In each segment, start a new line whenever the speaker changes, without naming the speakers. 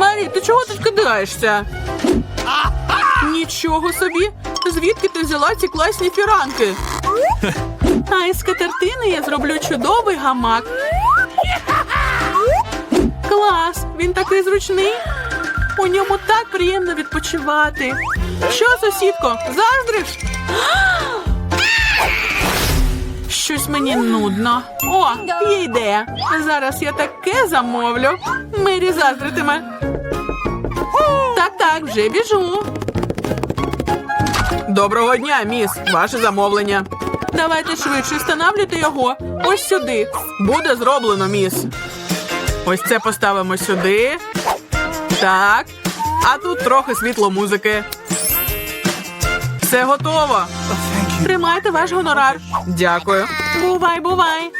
Марі, ти чого тут кидаєшся? Нічого собі. Звідки ти взяла ці класні фіранки? А із скатертини я зроблю чудовий гамак. Клас! Він такий зручний. У ньому так приємно відпочивати. Що, сусідко, заздриш? Щось мені нудно. О, є ідея. Зараз я таке замовлю. Мері заздритиме. Так, так, вже біжу. Доброго дня, міс. Ваше замовлення. Давайте швидше встановлюйте його. Ось сюди. Буде зроблено, міс. Ось це поставимо сюди. Так. А тут трохи світло музики. Все готово. Тримайте ваш гонорар. Дякую. Бувай, бувай.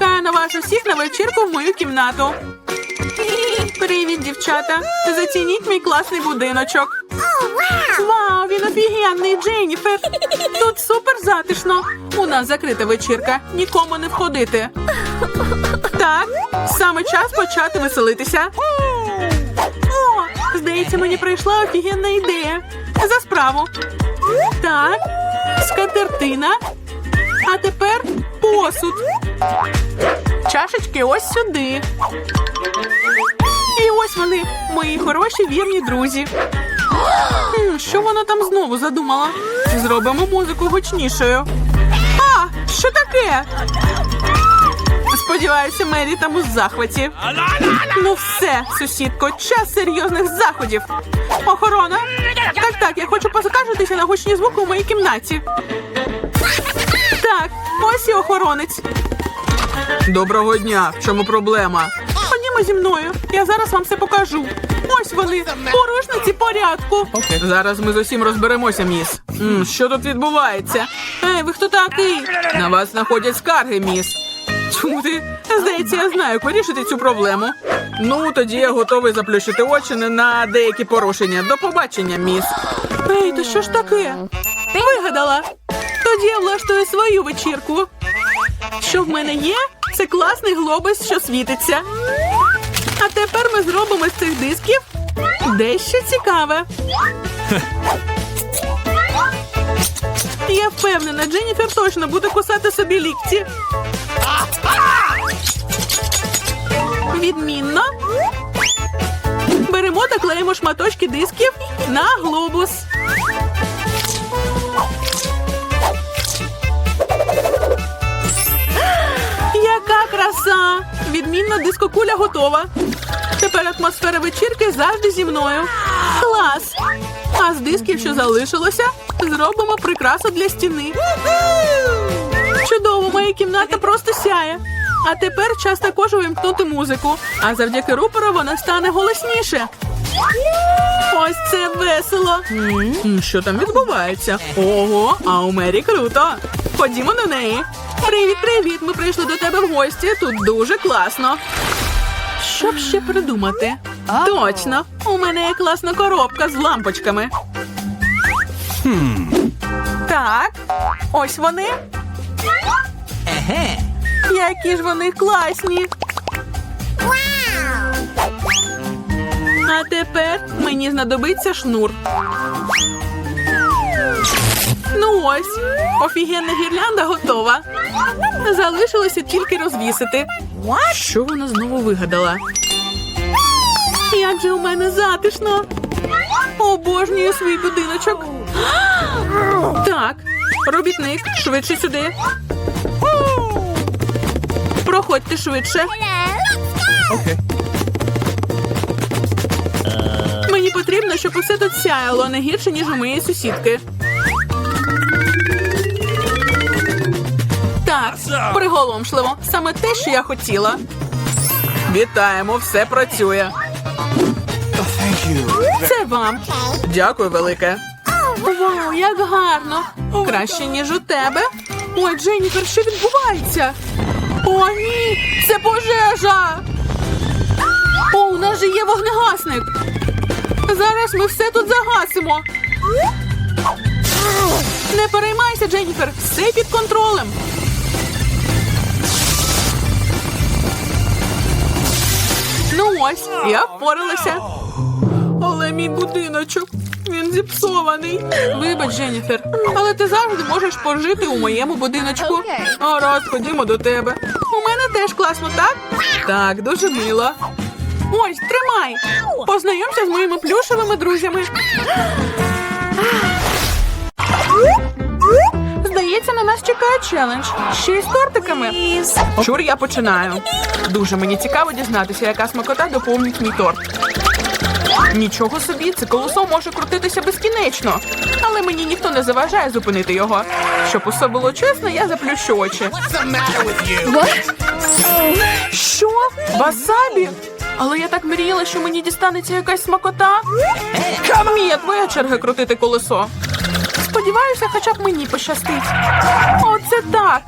Чекаю на вас усіх на вечірку в мою кімнату. Привіт, дівчата. Зацініть мій класний будиночок. Вау, він офігенний, Дженніфер. Тут супер затишно. У нас закрита вечірка. Нікому не входити. Так, саме час почати веселитися. О, здається, мені прийшла офігенна ідея. За справу. Так, скатертина. А тепер посуд. Чашечки ось сюди. І ось вони, мої хороші вірні друзі. Що вона там знову задумала? Зробимо музику гучнішою. А, що таке? Сподіваюся, Мері там у захваті. Ну все, сусідко, час серйозних заходів. Охорона. Так, так, я хочу поскаржитися на гучні звуки у моїй кімнаті. Так, ось і охоронець. Доброго дня. В чому проблема? Ходімо зі мною. Я зараз вам все покажу. Ось вони, порушниці порядку. Зараз ми з усім розберемося, міс. М, що тут відбувається? Ей, ви хто такий? На вас знаходять скарги, міс. Чому ти? Здається, я знаю, як вирішити цю проблему. Ну, тоді я готовий заплющити очі на деякі порушення. До побачення, міс. Ей, то що ж таке? Вигадала. Тоді я влаштую свою вечірку. Що в мене є? Це класний глобус, що світиться. А тепер ми зробимо з цих дисків дещо цікаве. Я впевнена, Дженніфер точно буде кусати собі лікті. Відмінно. Беремо та клеїмо шматочки дисків на глобус. Краса! Відмінна дискокуля готова. Тепер атмосфера вечірки завжди зі мною. Клас! А з дисків, що залишилося, зробимо прикрасу для стіни. Чудово, моя кімната просто сяє. А тепер час також увімкнути музику. А завдяки рупору вона стане голосніше. Ось це весело. М, Що там відбувається? Ого, а у Мері круто. Ходімо до неї. Привіт, привіт. Ми прийшли до тебе в гості. Тут дуже класно. Що б ще придумати? Точно, у мене є класна коробка з лампочками. Так, ось вони. Які ж вони класні. А тепер мені знадобиться шнур. Ну ось, офігенна гірлянда готова. Залишилося тільки розвісити. Що вона знову вигадала? Як же у мене затишно. Обожнюю свій будиночок. Так, робітник, швидше сюди. Проходьте швидше. Мені потрібно, щоб усе тут сяяло не гірше, ніж у моєї сусідки. Так, приголомшливо. Саме те, що я хотіла. Вітаємо, все працює. Це вам. Дякую, велике. Вау, як гарно! Краще, ніж у тебе. Ой, Дженніфер, що відбувається? О, ні! Це пожежа! О, у нас же є вогнегасник. Зараз ми все тут загасимо. Не переймайся, Дженніфер, все під контролем. Ну ось, я впоралася. Але мій будиночок, він зіпсований. Вибач, Дженніфер, але ти завжди можеш пожити у моєму будиночку. Гаразд, ходімо до тебе. У мене теж класно, так? Так, дуже мило. Ось, тримай. Познайомся з моїми плюшевими друзями. Здається, на нас чекає челендж. Ще й з тортиками. Чур, я починаю. Дуже мені цікаво дізнатися, яка смакота доповнить мій торт. Нічого собі, це колесо може крутитися безкінечно, але мені ніхто не заважає зупинити його. Щоб усе було чесно, я заплющу очі. Що? Васабі? Але я так мріяла, що мені дістанеться якась смакота. Мія, твоя черга крутити колесо. Сподіваюся, хоча б мені пощастить. Оце так.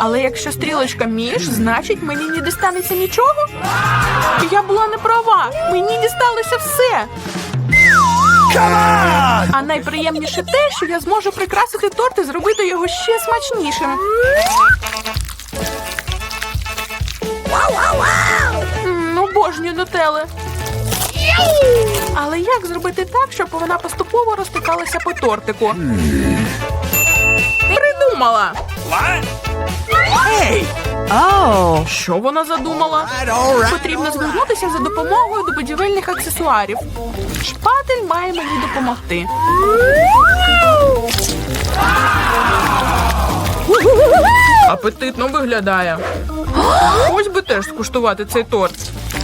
Але якщо стрілочка між, значить мені не дістанеться нічого. Я була не права. Мені дісталося все. А найприємніше те, що я зможу прикрасити торт і зробити його ще смачнішим. Обожнюю. Але як зробити так, щоб вона поступово розтикалася по тортику? Придумала! Що вона задумала? Потрібно звернутися за допомогою до будівельних аксесуарів. Шпатель має мені допомогти. Апетитно виглядає. Ось би теж скуштувати цей торт.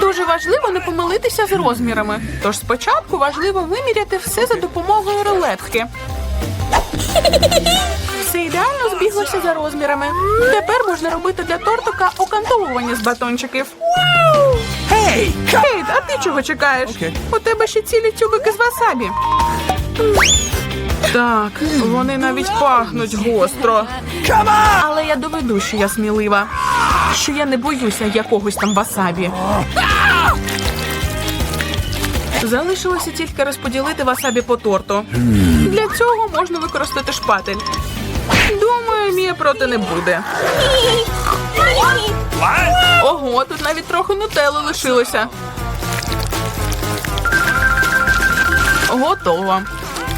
Дуже важливо не помилитися з розмірами. Тож спочатку важливо виміряти все за допомогою рулетки. Все ідеально збіглося за розмірами. Тепер можна робити для тортика окантовування з батончиків.
Hey,
Кейт, а ти чого чекаєш?
Окей.
У тебе ще цілі тюбики з васабі. Так, вони навіть пахнуть гостро. Але я доведу, що я смілива. Що я не боюся якогось там васабі. Залишилося тільки розподілити васабі по торту. Для цього можна використати шпатель. Думаю, Мія проти не буде. Ого, тут навіть трохи нутелли лишилося. Готово.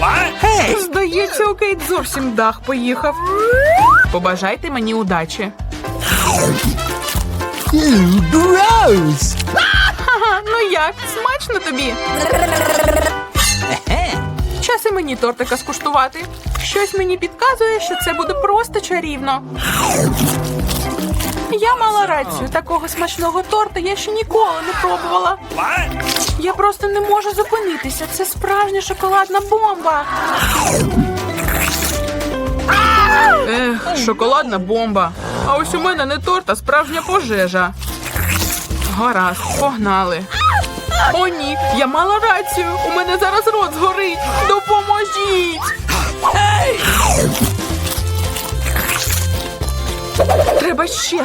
Hey!
Здається, у Кейт зовсім дах поїхав. Побажайте мені удачі.
Gross!
Ага, ну як, смачно тобі? Час і мені тортика скуштувати. Щось мені підказує, що це буде просто чарівно. Я мала рацію, такого смачного торта я ще ніколи не пробувала. Я просто не можу зупинитися. Це справжня шоколадна бомба. Ех, шоколадна бомба. А ось у мене не торт, а справжня пожежа. Гаразд, погнали. О, ні, я мала рацію. У мене зараз рот згорить. Допоможіть! Треба ще.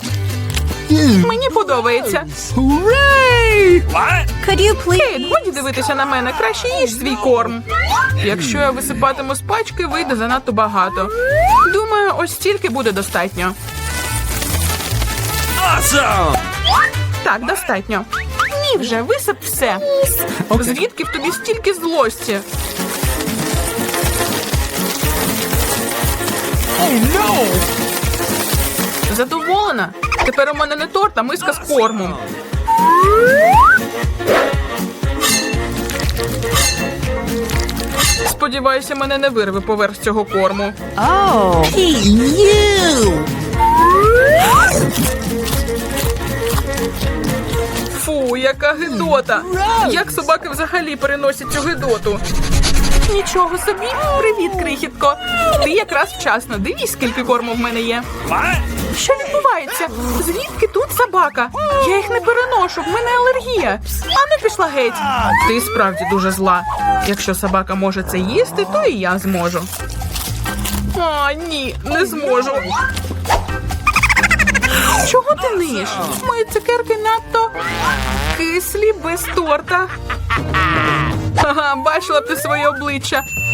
Мені подобається. Кейт, годі дивитися на мене, краще їж свій корм. Якщо я висипатиму з пачки, вийде занадто багато. Думаю, ось стільки буде достатньо.
Awesome!
Так, достатньо. Ні, вже висип все. Звідки в тобі стільки злості?
Oh no!
Задоволена? Тепер у мене не торт, а миска з кормом. Сподіваюся, мене не вирве поверх цього корму. Фу, яка гидота! Як собаки взагалі переносять цю гидоту? Нічого собі, привіт, крихітко. Ти якраз вчасно. Дивись, скільки корму в мене є. Що відбувається? Звідки тут собака? Я їх не переношу, в мене алергія. А не пішла геть. Ти справді дуже зла. Якщо собака може це їсти, то і я зможу. А, ні, не зможу. Чого ти ниш? Мої цукерки надто кислі без торта. Ага, бачила б ти своє обличчя.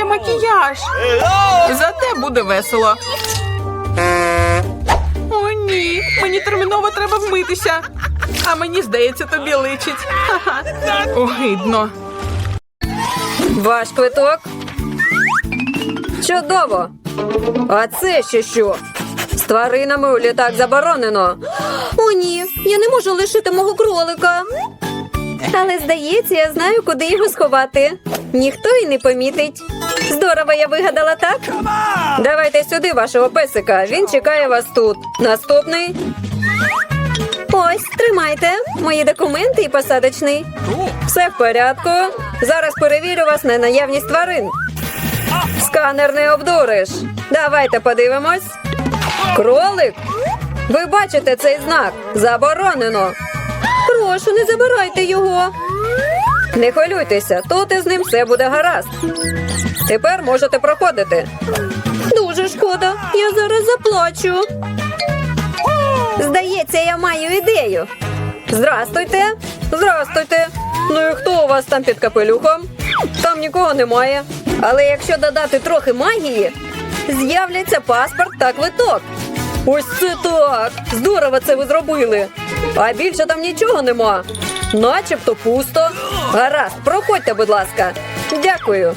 Зіпсує макіяж. Зате буде весело. О, ні. Мені терміново треба вмитися. А мені здається, тобі личить. Огидно.
Ваш квиток. Чудово. А це ще що? З тваринами у літак заборонено. О, ні, я не можу лишити мого кролика. Але здається, я знаю, куди його сховати. Ніхто й не помітить. Здорово, я вигадала так. Давайте сюди вашого песика. Він чекає вас тут. Наступний. Ось, тримайте мої документи і посадочний. Все в порядку. Зараз перевірю вас на наявність тварин. Сканер не обдуриш. Давайте подивимось. Кролик. Ви бачите цей знак? Заборонено. Прошу, не забирайте його. Не хвилюйтеся, тут із ним все буде гаразд. Тепер можете проходити. Дуже шкода, я зараз заплачу. Здається, я маю ідею. Здрастуйте. Здрастуйте. Ну і хто у вас там під капелюхом? Там нікого немає. Але якщо додати трохи магії, з'являться паспорт та квиток. Ось це так! Здорово це ви зробили. А більше там нічого нема. Начебто пусто. Гаразд, проходьте, будь ласка. Дякую.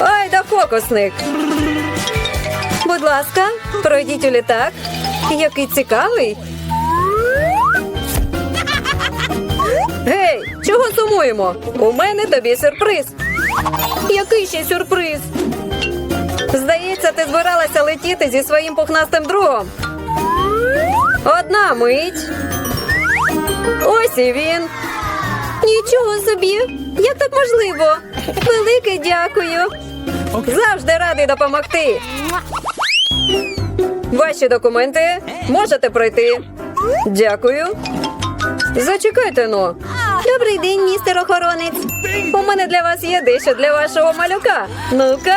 Ай да фокусник. Будь ласка, пройдіть у літак. Який цікавий. Гей, чого сумуємо? У мене тобі сюрприз. Який ще сюрприз? Здається, ти збиралася летіти зі своїм пухнастим другом. Одна мить. Ось і він. Нічого собі. Як так можливо? Велике дякую. Завжди радий допомогти. Ваші документи можете пройти. Дякую. Зачекайте но. Добрий день, містер охоронець. У мене для вас є дещо для вашого малюка. Ну-ка.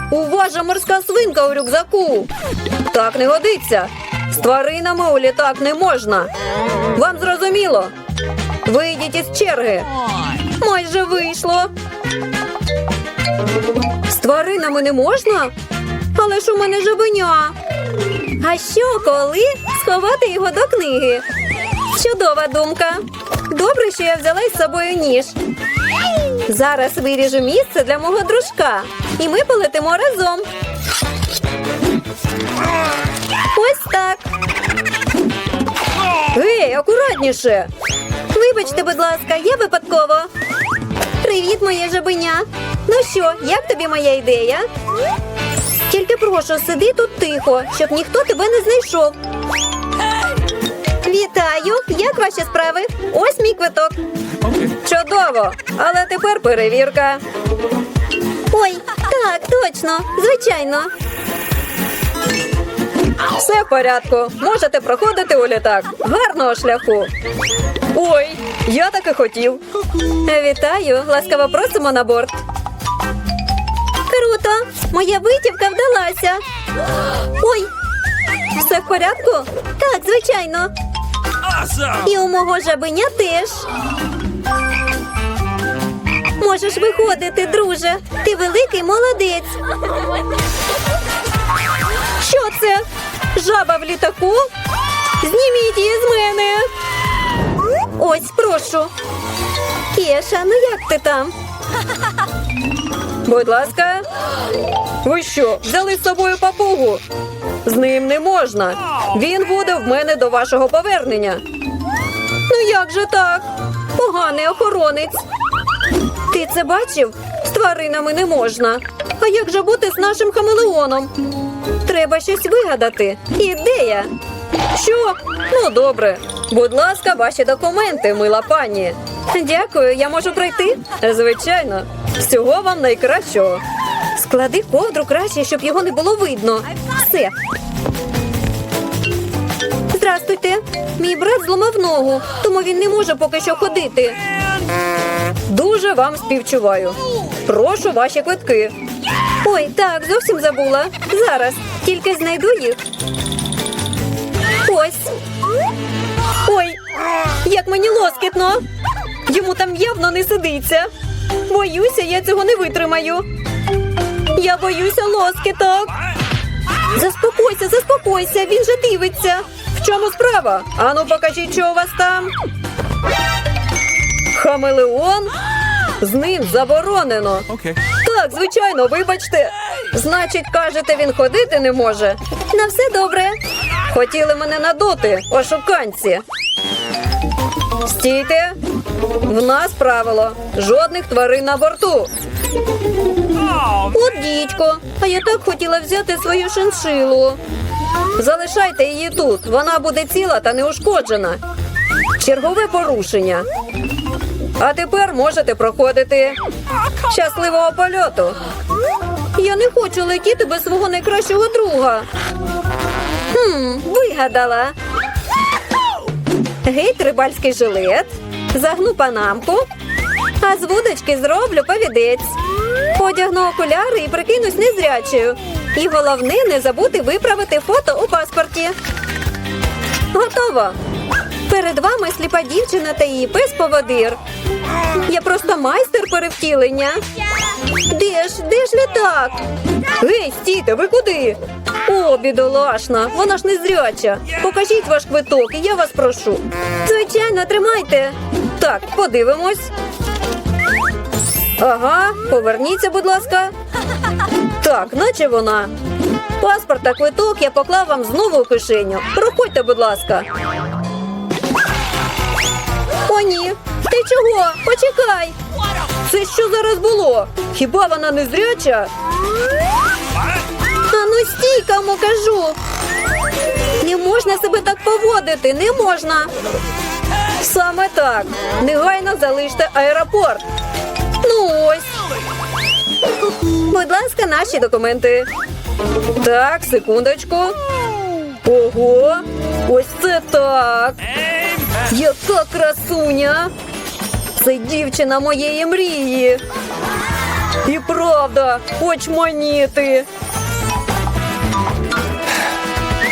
У вас же морська свинка у рюкзаку. Так не годиться. З тваринами у літак не можна. Вам зрозуміло? Вийдіть із черги. Майже вийшло. З тваринами не можна? Але ж у мене жабеня. А що, коли сховати його до книги? Чудова думка. Добре, що я взяла із собою ніж. Зараз виріжу місце для мого дружка, і ми полетимо разом. Ось так. Гей, акуратніше. Вибачте, будь ласка, я випадково. Привіт, моє жабеня. Ну що, як тобі моя ідея? Тільки прошу, сиди тут тихо, щоб ніхто тебе не знайшов. Вітаю! Як ваші справи? Ось мій квиток. Чудово! Але тепер перевірка. Ой, так, точно, звичайно. Все в порядку. Можете проходити у літак. Гарного шляху. Ой, я так і хотів. Вітаю, ласкаво просимо на борт. Круто! Моя витівка вдалася. Ой, все в порядку? Так, звичайно.
Awesome.
І у мого жабеня теж. Можеш виходити, друже. Ти великий молодець. Що це? Жаба в літаку? Зніміть її з мене. Ось, прошу. Кеша, ну як ти там? Будь ласка. Ви що, взяли з собою папугу? З ним не можна. Він буде в мене до вашого повернення. Ну як же так? Поганий охоронець. Ти це бачив? З тваринами не можна. А як же бути з нашим хамелеоном? Треба щось вигадати. Ідея. Що? Ну добре. Будь ласка, ваші документи, мила пані. Дякую, я можу пройти? Звичайно. Всього вам найкращого. Склади ковдру краще, щоб його не було видно. Все. Здрастуйте. Мій брат зламав ногу, тому він не може поки що ходити. Дуже вам співчуваю. Прошу ваші квитки. Ой, так, зовсім забула. Зараз. Тільки знайду їх. Ось. Ой, як мені лоскітно. Йому там явно не сидиться. Боюся, я цього не витримаю. Я боюся лоскіток. Заспокойся, заспокойся, він же дивиться. В чому справа? Ану, покажіть, що у вас там. Хамелеон? З ним заборонено.
Okay.
Так, звичайно, вибачте. Значить, кажете, він ходити не може. На все добре. Хотіли мене надути, ошуканці. Стійте. В нас правило. Жодних тварин на борту. От дідько, а я так хотіла взяти свою шиншилу. Залишайте її тут. Вона буде ціла та неушкоджена. Чергове порушення. А тепер можете проходити. Щасливого польоту. Я не хочу летіти без свого найкращого друга. Хм, вигадала. Геть рибальський жилет, загну панамку, а з вудочки зроблю повідець. Одягну окуляри і прикинусь незрячою. І головне не забути виправити фото у паспорті. Готово. Перед вами сліпа дівчина та її пес поводир. Я просто майстер перевтілення. Де ж, де ж літак? Гей, стійте, ви куди? О, бідолашна, вона ж незряча. Покажіть ваш квиток, і я вас прошу. Звичайно, тримайте. Так, подивимось. Ага, поверніться, будь ласка. Так, наче вона. Паспорт та квиток я поклав вам знову у кишеню. Проходьте, будь ласка. О, ні. Ти чого? Почекай. Це що зараз було? Хіба вона не зряча? А ну стій, кому кажу. Не можна себе так поводити, не можна. Саме так. Негайно залиште аеропорт. Ну ось. Будь ласка, наші документи. Так, секундочку. Ого, ось це так. Яка красуня! Це дівчина моєї мрії. І правда, очманіти.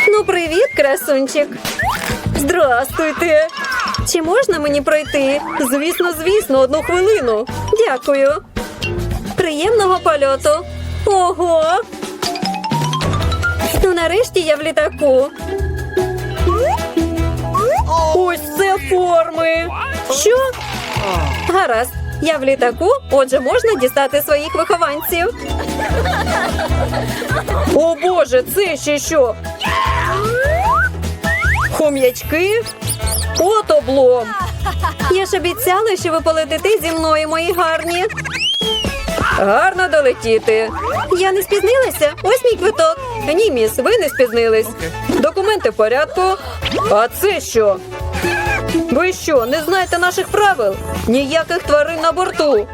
Ну, привіт, красунчик. Здрастуйте. Чи можна мені пройти? Звісно, звісно, одну хвилину. Дякую. Приємного польоту. Ого. Ну, нарешті я в літаку. Ось це форми. Що? Гаразд. Я в літаку, отже, можна дістати своїх вихованців. О Боже, це ще що? Хом'ячки? От облом. Я ж обіцяла, що ви полетите зі мною, мої гарні. Гарно долетіти. Я не спізнилася. Ось мій квиток. Ні, міс, ви не спізнились. Документи в порядку. А це що? Ви що, не знаєте наших правил? Ніяких тварин на борту.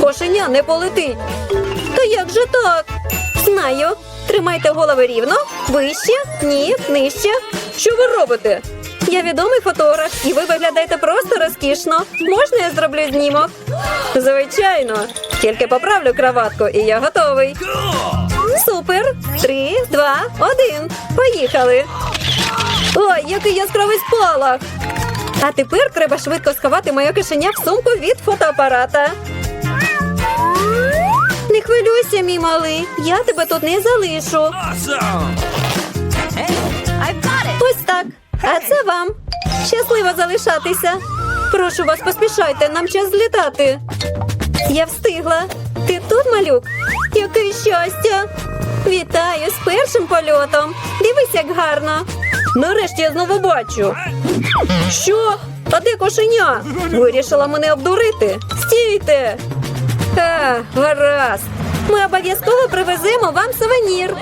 Кошеня не полетить. Та як же так? Знаю. Тримайте голови рівно, вище, ні, нижче. Що ви робите? Я відомий фотограф, і ви виглядаєте просто розкішно. Можна я зроблю знімок? Звичайно. Тільки поправлю краватку, і я готовий. Супер! Три, два, один. Поїхали. Ой, який яскравий спалах! А тепер треба швидко сховати моє кишеня в сумку від фотоапарата. Не хвилюйся, мій малий. Я тебе тут не залишу.
Awesome!
Ось так. А це вам. Щасливо залишатися. Прошу вас, поспішайте, нам час злітати. Я встигла. Ти тут, малюк? Яке щастя! Вітаю з першим польотом. Дивись, як гарно. Нарешті я знову бачу. Що? А де кошеня? Вирішила мене обдурити. Стійте. А, гаразд. Ми обов'язково привеземо вам сувенір.